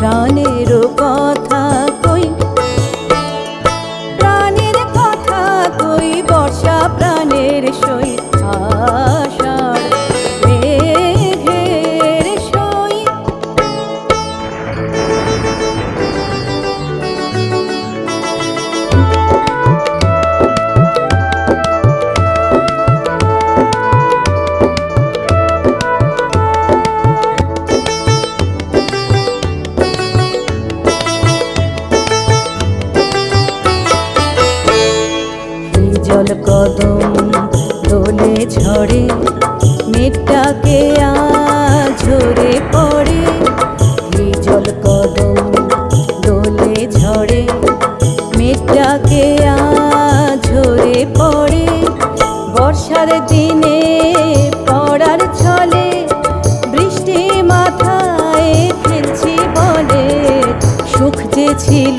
প্রাণের সুখে জল কদম দোলে ঝরে মেটাকে ঝরে পড়ে। জল কদম দোলে ঝরে মেটাকে ঝরে পড়ে। বর্ষার দিনে পড়ার ছলে, বৃষ্টি মাথায় খেলছি বলে। সুখ যে ছিল